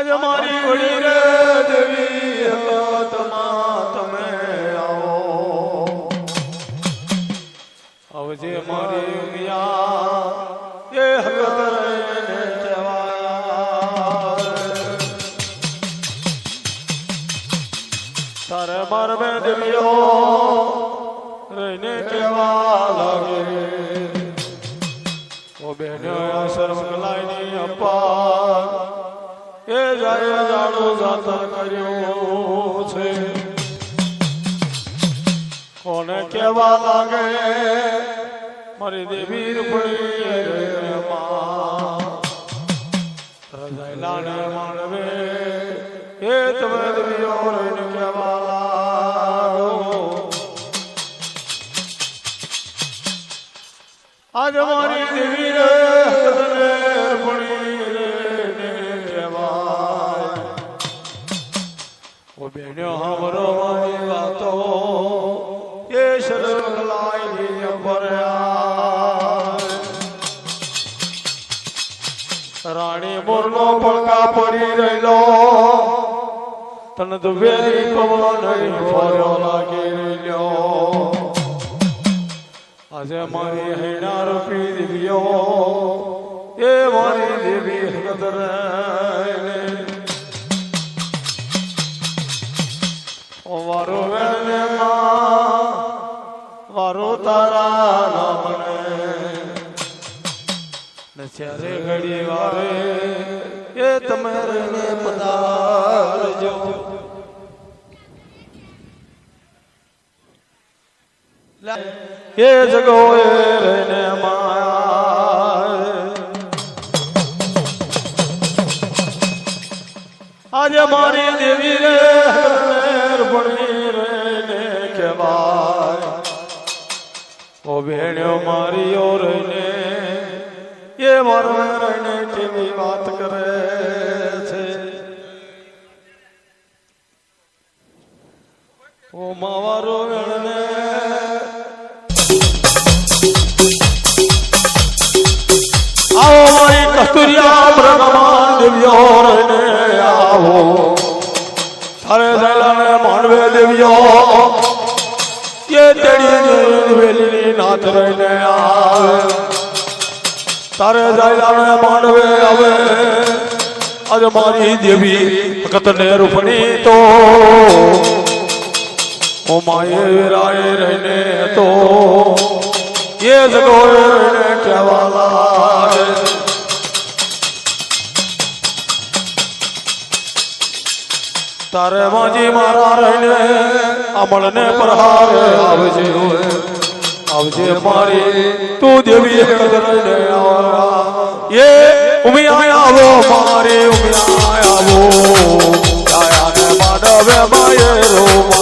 આજ કોને કેવા લાગે? મારી દેવી રૂપણી રે માં. રજાઈલાને માનવે એ તમે દેવીઓ રહીને કેવા લાગો. આજ મારી દેવી રે બેન્યો હામરો મારી વાતો. મોરનો પડકા પડી રહેલો. તને તો વેરી પવન ફર્યો લાગી રહ્યો આજે મારી હૈણા રૂપી દીવ્યો એ મારી દેવી ઓ વારો વેણને વારો તારા નામને ને ઘડી વારે એ તમે રહીને પધારજો. એ જગો એ માયા. આજે મારી દેવી રે ભણી રહીને ને કહેવાય. ઓ ભેણ્યો મારી ઓ રહીને એ મારો રહીને કેવી વાત કરે છે? ઓ માવારો વેણને. આવો મારી કસ્તુરિયા બ્રહ્મા દેવ્યો રહીને આવો. તારે દલાને માનવે દેવ્યો એ તેડી વેલીની નાથ રહીને આવે. તારે દલાને માનવે આવે આજ મારી દેવી ભગતને રૂપણી તો. ઓ માએ રાય રહીને તો. એ જગો રહીને કહેવા લાગે. તારે માજી મારા રહીને અમળને પ્રહાર આવજે આવજે મારી તું દેવી એ ઉમિયા આવો મારી ઉમિયા આવો. આયાને માનવે માયરો મારો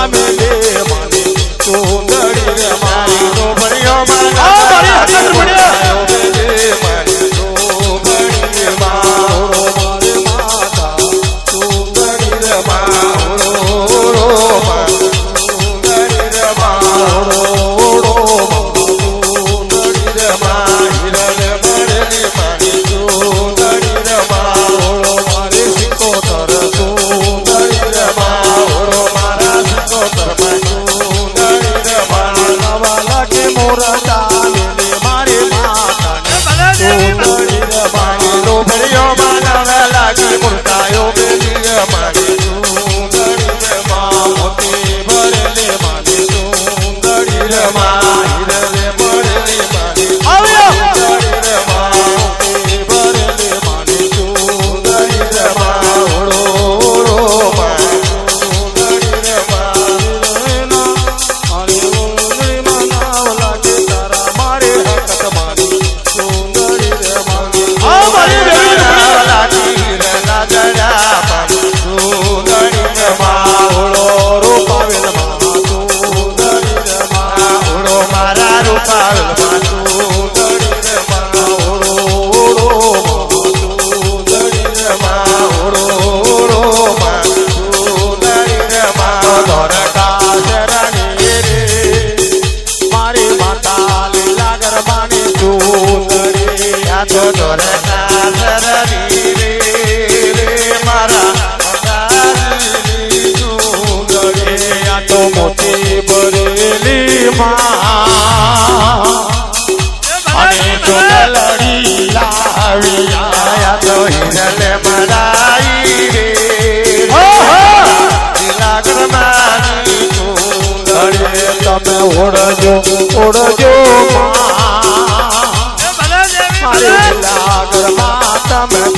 મોરતા મેલે મારી સુંદરી રે લાગી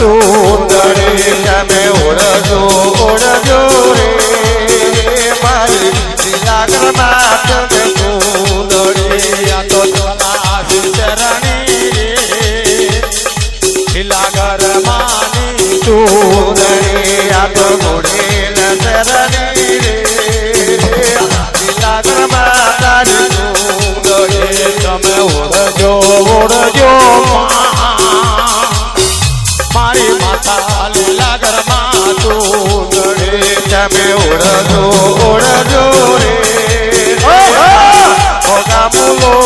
તું તળે તમે ઓળજો ઓળજો રે. મારી દિલાગર માત તું દોડી આ તો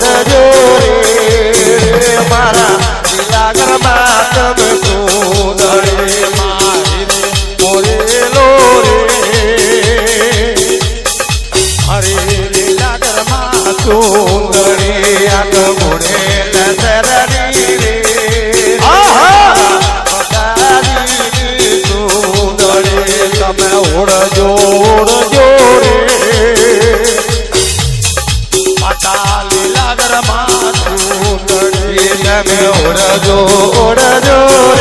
Lord, સુંદરી તમે ઓરજો ઓરજો રે